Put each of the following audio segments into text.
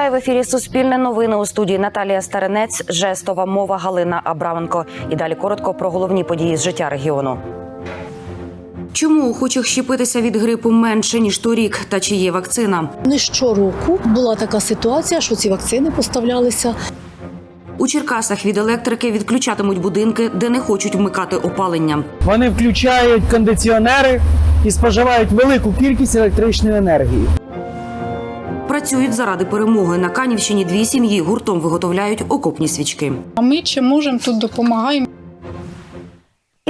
Вітаю в ефірі Суспільне новини у студії Наталія Старинець, жестова мова Галина Абраменко. І далі коротко про головні події з життя регіону. Чому охочих щепитися від грипу менше ніж торік? Та чи є вакцина? Не щороку була така ситуація, що ці вакцини поставлялися. У Черкасах від електрики відключатимуть будинки, де не хочуть вмикати опалення. Вони включають кондиціонери і споживають велику кількість електричної енергії. Працюють заради перемоги. На Канівщині дві сім'ї гуртом виготовляють окопні свічки. А ми чи можемо тут допомагаємо.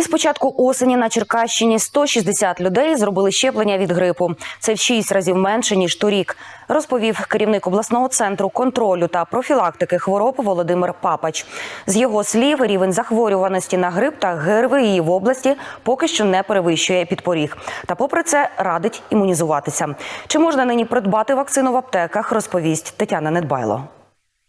І з початку осені на Черкащині 160 людей зробили щеплення від грипу. Це в 6 разів менше ніж торік, розповів керівник обласного центру контролю та профілактики хвороб Володимир Папач. З його слів, рівень захворюваності на грип та ГРВІ в області поки що не перевищує підпоріг. Та, попри це, радить імунізуватися. Чи можна нині придбати вакцину в аптеках? Розповість Тетяна Недбайло.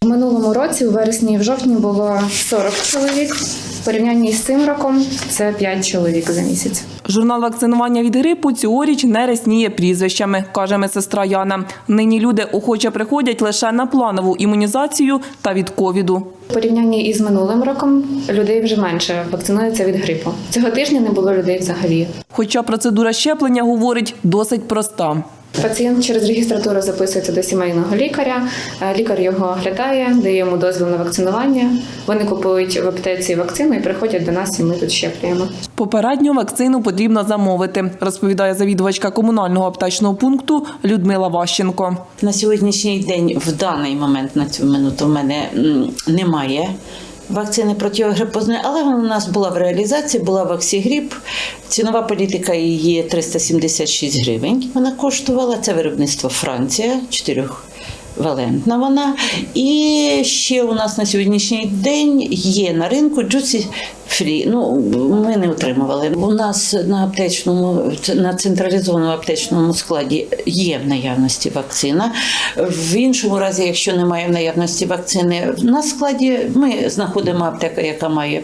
У минулому році, у вересні і в жовтні, було 40 чоловік. В порівнянні з цим роком це 5 чоловік за місяць. Журнал вакцинування від грипу цьогоріч не рясніє прізвищами, каже медсестра Яна. Нині люди охоче приходять лише на планову імунізацію та від ковіду. У порівнянні із минулим роком людей вже менше вакцинуються від грипу. Цього тижня не було людей взагалі. Хоча процедура щеплення, говорить, досить проста. Пацієнт через реєстратуру записується до сімейного лікаря. е, Лікар його оглядає, дає йому дозвіл на вакцинування. Вони купують в аптеці вакцину і приходять до нас, і ми тут щеплюємо. Попередньо вакцину потрібно замовити, розповідає завідувачка комунального аптечного пункту Людмила Ващенко. На сьогоднішній день, в даний момент на цю минуту, в мене немає вакцини протигрипозної, але вона у нас була в реалізації, була ваксігріп. Цінова політика її 376 гривень. Вона коштувала. Це виробництво Франція, 4 Валентна вона. І ще у нас на сьогоднішній день є на ринку Juicy Free. Ну, ми не отримували. У нас на аптечному, на централізованому аптечному складі є в наявності вакцина. В іншому разі, якщо немає в наявності вакцини, на складі ми знаходимо аптеку, яка має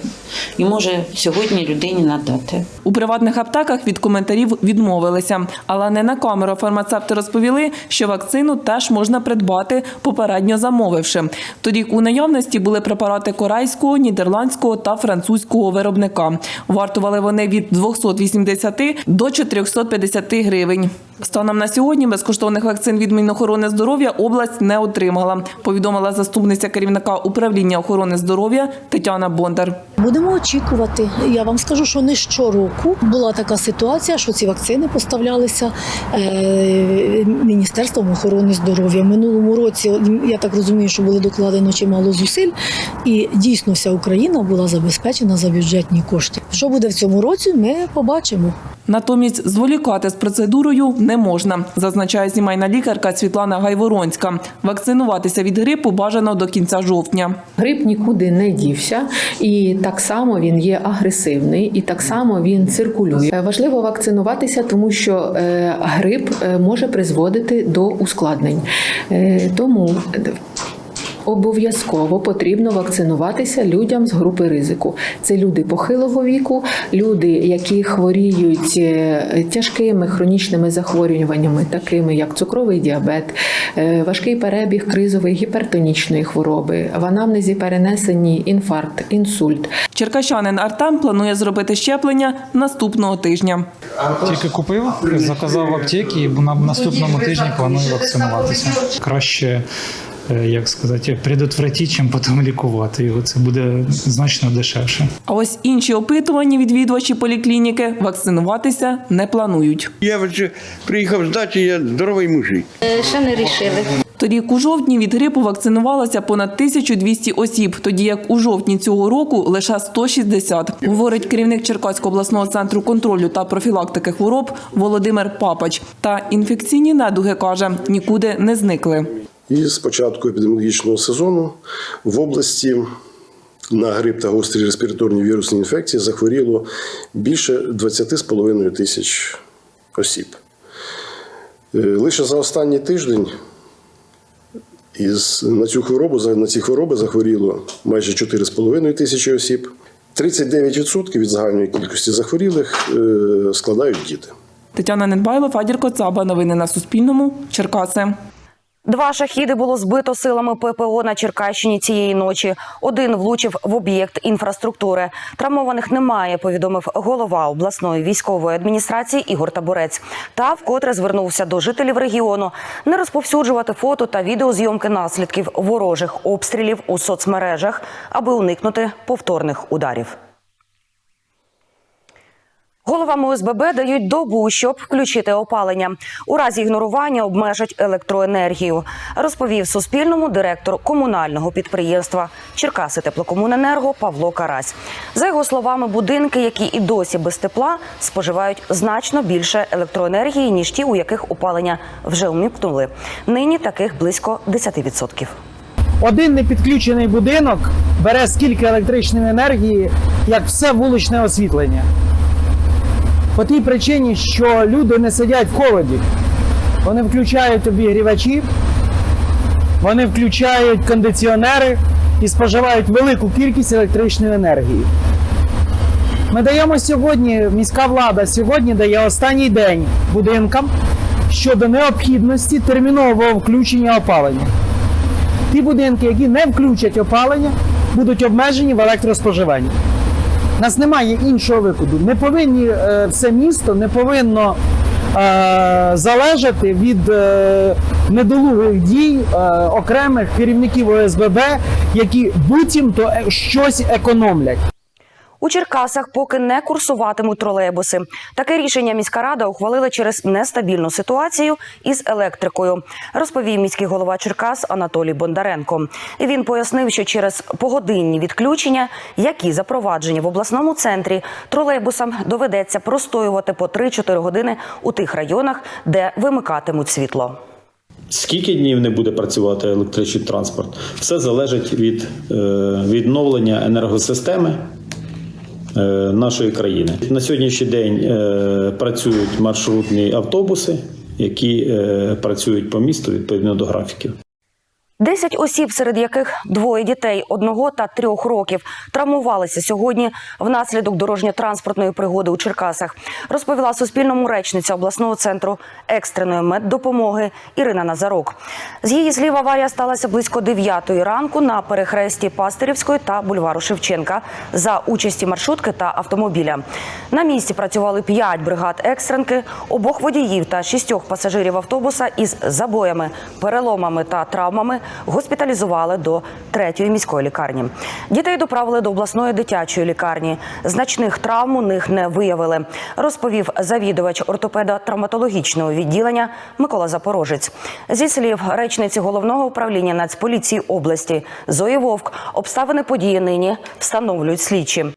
і може сьогодні людині надати. У приватних аптеках від коментарів відмовилися, але не на камеру фармацевти розповіли, що вакцину теж можна придбати, попередньо замовивши. Торік у наявності були препарати корейського, нідерландського та французького виробника. Вартували вони від 280 до 450 гривень. Станом на сьогодні безкоштовних вакцин від Мінохорони здоров'я область не отримала, повідомила заступниця керівника управління охорони здоров'я Тетяна Бондар. Будемо очікувати. Я вам скажу, що не щороку була така ситуація, що ці вакцини поставлялися е, Міністерством охорони здоров'я. Минулому році я так розумію, що було докладено чимало зусиль, і дійсно вся Україна була забезпечена за бюджетні кошти. Що буде в цьому році, ми побачимо. Натомість зволікати з процедурою не можна, зазначає сімейна лікарка Світлана Гайворонська. Вакцинуватися від грипу бажано до кінця жовтня. Грип нікуди не дівся, і так само він є агресивний, і так само він циркулює. Е, Важливо вакцинуватися, тому що е, грип е, може призводити до ускладнень. Тому Обов'язково потрібно вакцинуватися людям з групи ризику. Це люди похилого віку, люди, які хворіють е, тяжкими хронічними захворюваннями, такими як цукровий діабет, е, важкий перебіг кризової гіпертонічної хвороби, в анамнезі перенесені інфаркт, інсульт. Черкащанин Артем планує зробити щеплення наступного тижня. Тільки купив, заказав в аптеці і на наступному тижні планую вакцинуватися. Краще, як сказати, предотвратити, чим потім лікувати його. Це буде значно дешевше. А ось інші опитувані відвідувачі поліклініки вакцинуватися не планують. Я вже приїхав з дачі, я здоровий мужик. Ще не рішили. Торік у жовтні від грипу вакцинувалося понад 1200 осіб, тоді як у жовтні цього року лише 160, говорить керівник Черкаського обласного центру контролю та профілактики хвороб Володимир Папач. Та інфекційні недуги каже, нікуди не зникли. І з початку епідеміологічного сезону в області на грип та гострі респіраторні вірусні інфекції захворіло більше 20,5 тисяч осіб. Е, Лише за останній тиждень із, на, цю хворобу, на ці хвороби захворіло майже 4,5 тисячі осіб. 39% від загальної кількості захворілих е, складають діти. Тетяна Недбайло, Фадір Коцаба. Новини на Суспільному. Черкаси. Два шахіди було збито силами ППО на Черкащині цієї ночі. Один влучив в об'єкт інфраструктури. Травмованих немає, повідомив голова обласної військової адміністрації Ігор Табурець. Та вкотре звернувся до жителів регіону не розповсюджувати фото та відеозйомки наслідків ворожих обстрілів у соцмережах, аби уникнути повторних ударів. Головам ОСББ дають добу, щоб включити опалення. У разі ігнорування обмежать електроенергію, розповів Суспільному директор комунального підприємства Черкаси Теплокомуненерго Павло Карась. За його словами, будинки, які і досі без тепла, споживають значно більше електроенергії ніж ті, у яких опалення вже умікнули. Нині таких близько 10%. Один непідключений будинок бере скільки електричної енергії, як все вуличне освітлення. По тій причині, що люди не сидять в холоді. Вони включають обігрівачі, вони включають кондиціонери і споживають велику кількість електричної енергії. Ми даємо сьогодні, міська влада сьогодні дає останній день будинкам щодо необхідності термінового включення опалення. Ті будинки, які не включать опалення, будуть обмежені в електроспоживанні. У нас немає іншого виходу. Не повинні е, все місто не повинно е, залежати від е, недолугих дій окремих керівників ОСББ, які буцімто щось економлять. У Черкасах поки не курсуватимуть тролейбуси. Таке рішення міська рада ухвалила через нестабільну ситуацію із електрикою, розповів міський голова Черкас Анатолій Бондаренко. І він пояснив, що через погодинні відключення, які запроваджені в обласному центрі, тролейбусам доведеться простоювати по 3-4 години у тих районах, де вимикатимуть світло. Скільки днів не буде працювати електричний транспорт? Все залежить від е, відновлення енергосистеми нашої країни. На сьогоднішній день е, працюють маршрутні автобуси, які е, працюють по місту відповідно до графіків. Десять осіб, серед яких двоє дітей одного та трьох років, травмувалися сьогодні внаслідок дорожньо-транспортної пригоди у Черкасах. Розповіла Суспільному речниця обласного центру екстреної меддопомоги Ірина Назарук. З її слів, аварія сталася близько 9 ранку на перехресті Пастирівської та бульвару Шевченка за участі маршрутки та автомобіля. На місці працювали п'ять бригад екстренки, обох водіїв та шістьох пасажирів автобуса із забоями, переломами та травмами госпіталізували до третьої міської лікарні. Дітей доправили до обласної дитячої лікарні. Значних травм у них не виявили, розповів завідувач ортопеда травматологічного відділення Микола Запорожець. Зі слів речниці головного управління Нацполіції області Зої Вовк, обставини події нині встановлюють слідчі.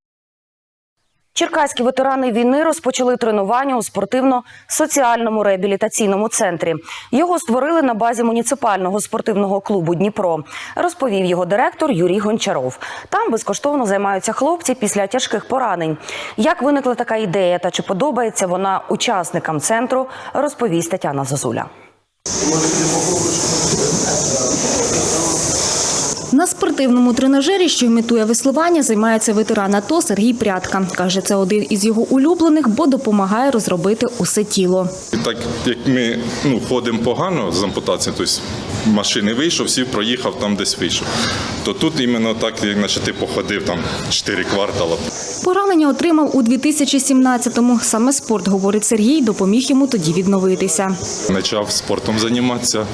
Черкаські ветерани війни розпочали тренування у спортивно-соціальному реабілітаційному центрі. Його створили на базі муніципального спортивного клубу Дніпро, розповів його директор Юрій Гончаров. Там безкоштовно займаються хлопці після тяжких поранень. Як виникла така ідея та чи подобається вона учасникам центру, розповість Тетяна Зозуля. На спортивному тренажері, що імітує веслування, займається ветеран АТО Сергій Прядка. Каже, це один із його улюблених, бо допомагає розробити усе тіло. Так як ми ну, ходимо погано з ампутацією, тобто машини вийшов, сів, проїхав, там десь вийшов. То тут іменно так, як наче ти походив там 4 квартала. Поранення отримав у 2017-му. Саме спорт, говорить Сергій, допоміг йому тоді відновитися. Почав спортом займатися,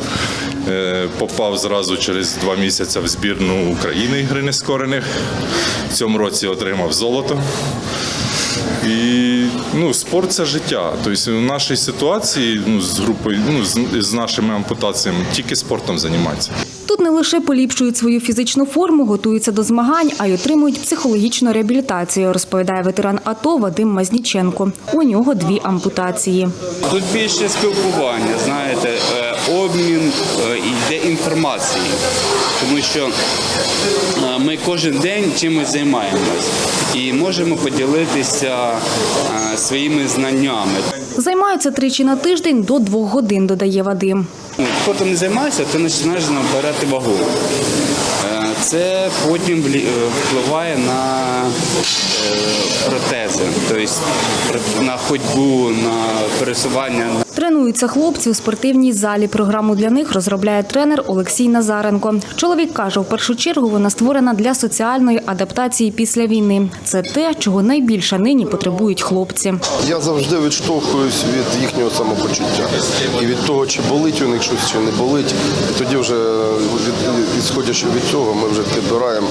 е, попав зразу через два місяці в збірну України ігри нескорених. В цьому році отримав золото. І ну, спорт це життя. Тобто в нашій ситуації ну, з групою, ну, з, з нашими ампутаціями тільки спортом займатися. Тут не лише поліпшують свою фізичну форму, готуються до змагань, а й отримують психологічну реабілітацію, розповідає ветеран АТО Вадим Мазніченко. У нього дві ампутації. Тут більше спілкування, знаєте, е, обмін е, йде інформації, тому що е, ми кожен день чимось займаємось і можемо поділитися е, своїми знаннями. Займаються тричі на тиждень до двох годин, додає Вадим. Хто Спортом не займаєшся, ти починаєш набирати вагу. Це потім влі- е, впливає на е, протези. тобто на ходьбу, на пересування. Тренуються хлопці у спортивній залі. Програму для них розробляє тренер Олексій Назаренко. Чоловік каже, в першу чергу вона створена для соціальної адаптації після війни. Це те, чого найбільше нині потребують хлопці. Я завжди відштовхуюсь від їхнього самопочуття і від того, чи болить у них щось, чи не болить. І тоді вже від- відсходячи від цього, ми вже підбираємо,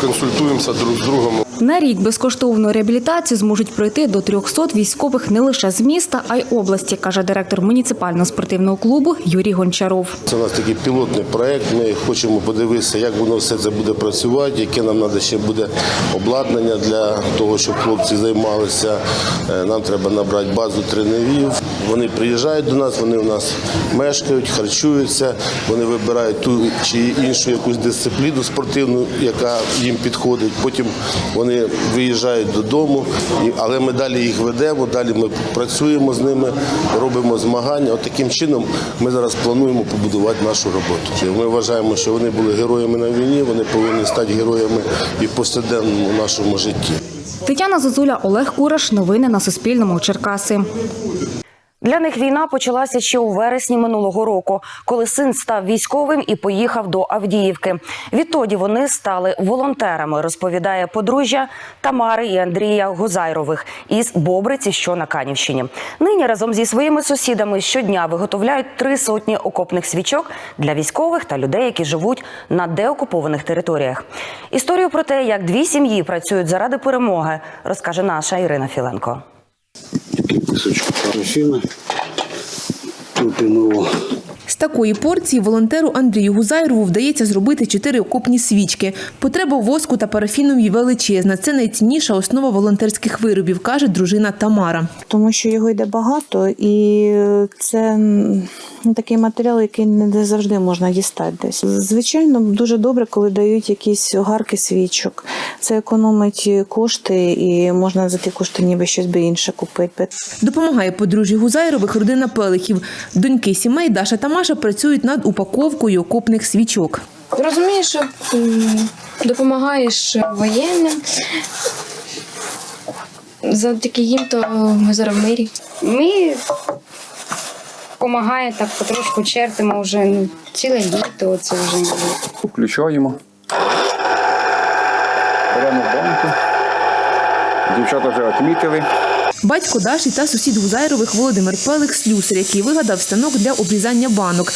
консультуємося друг з другом. На рік безкоштовну реабілітацію зможуть пройти до 300 військових не лише з міста, а й області, каже директор муніципального спортивного клубу Юрій Гончаров. Це у нас такий пілотний проект. Ми хочемо подивитися, як воно все це буде працювати, яке нам треба ще буде обладнання для того, щоб хлопці займалися. Е, Нам треба набрати базу тренерів. Вони приїжджають до нас, вони у нас мешкають, харчуються, вони вибирають ту чи іншу якусь дисципліну спортивну, яка їм підходить. Потім вони виїжджають додому, але ми далі їх ведемо, далі ми працюємо з ними, робимо змагання. От таким чином ми зараз плануємо побудувати нашу роботу. Ми вважаємо, що вони були героями на війні, вони повинні стати героями і в повсякденному нашому житті. Тетяна Зозуля, Олег Кураш. Новини на Суспільному. Черкаси. Для них війна почалася ще у вересні минулого року, коли син став військовим і поїхав до Авдіївки. Відтоді вони стали волонтерами, розповідає подружжя Тамари і Андрія Гузайрових із Бобриці, що на Канівщині. Нині разом зі своїми сусідами щодня виготовляють три сотні окопних свічок для військових та людей, які живуть на деокупованих територіях. Історію про те, як дві сім'ї працюють заради перемоги, розкаже наша Ірина Філенко. Кусочку парафіна. Купимо З такої порції волонтеру Андрію Гузайрову вдається зробити чотири окопні свічки. Потреба воску та парафінові величезна. Це найцінніша основа волонтерських виробів, каже дружина Тамара. тому що його йде багато, і це такий матеріал, який не завжди можна дістати десь. Звичайно, дуже добре, коли дають якісь огарки свічок. Це економить кошти, і можна за ті кошти ніби щось би інше купити. Допомагає подружжю Гузайрових родина Пелихів. Доньки сімей Даша та Маша працюють над упаковкою окопних свічок. Розумієш, що допомагаєш воєнним. Завдяки їм то ми зараз в мирі. Ми допомагає так потрошку чертимо вже ну, ціле літо. Це вже Включаємо. Беремо банку. Дівчата вже відмітили. Батько Даші та сусід Гузайрових Володимир Пелих слюсар, який вигадав станок для обрізання банок.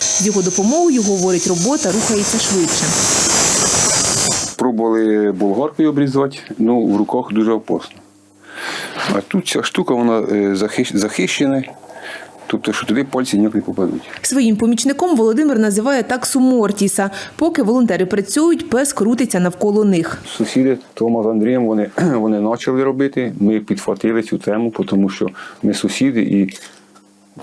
З його допомогою, говорить, робота рухається швидше. Пробували болгаркою обрізати, ну в руках дуже опасно. А тут ця штука вона е, захищена, тобто, що туди пальці ніяк не попадуть. Своїм помічником Володимир називає таксу Мортіса. Поки волонтери працюють, пес крутиться навколо них. Сусіди Тома з Андрієм вони, вони почали робити. Ми підхватили цю тему, тому що ми сусіди і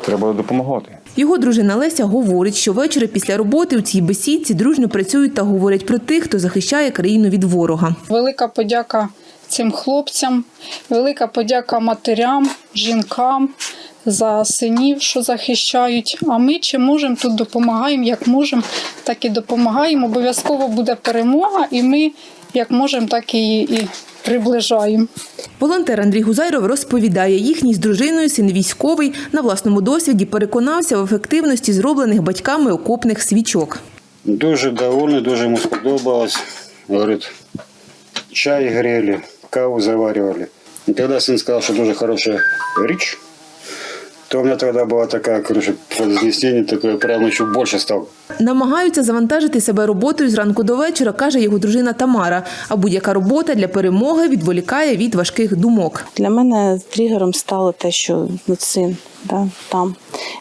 треба допомагати. Його дружина Леся говорить, що ввечері після роботи у цій бесідці дружно працюють та говорять про тих, хто захищає країну від ворога. Велика подяка цим хлопцям, велика подяка матерям, жінкам за синів, що захищають. А ми чи можемо тут допомагаємо, як можемо, так і допомагаємо. Обов'язково буде перемога, і ми як можемо, так і її і приближаємо. Волонтер Андрій Гузайров розповідає, їхній з дружиною син військовий на власному досвіді переконався в ефективності зроблених батьками окопних свічок. Дуже довольний, дуже йому сподобалось. Говорит, чай грели, каву заваривали. И когда сын сказал, что дуже хорошая речь, то у меня тогда была такая, короче, вознесение такое, прям еще больше стал Намагаються завантажити себе роботою зранку до вечора, каже його дружина Тамара. А будь-яка робота для перемоги відволікає від важких думок. Для мене тригером стало те, що ну, син да, там,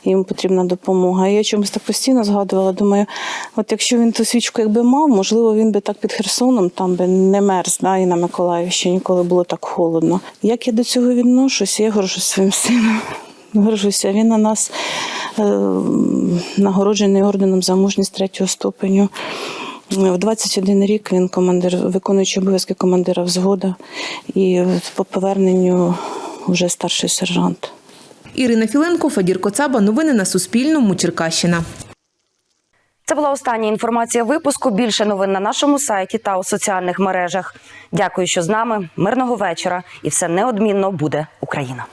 йому потрібна допомога. Я чомусь так постійно згадувала, думаю, от якщо він ту свічку якби мав, можливо, він би так під Херсоном там би не мерз, да, і на Миколаївщині, коли було так холодно. Як я до цього відношуся, я горжусь своїм сином. Горжуся. Він на нас е, нагороджений орденом за мужність третього ступеню. В 21 рік він командир, виконуючий обов'язки командира взвода і по поверненню вже старший сержант. Ірина Філенко, Фадір Коцаба. Новини на Суспільному. Черкащина. Це була остання інформація випуску. Більше новин на нашому сайті та у соціальних мережах. Дякую, що з нами. Мирного вечора, і все неодмінно буде Україна.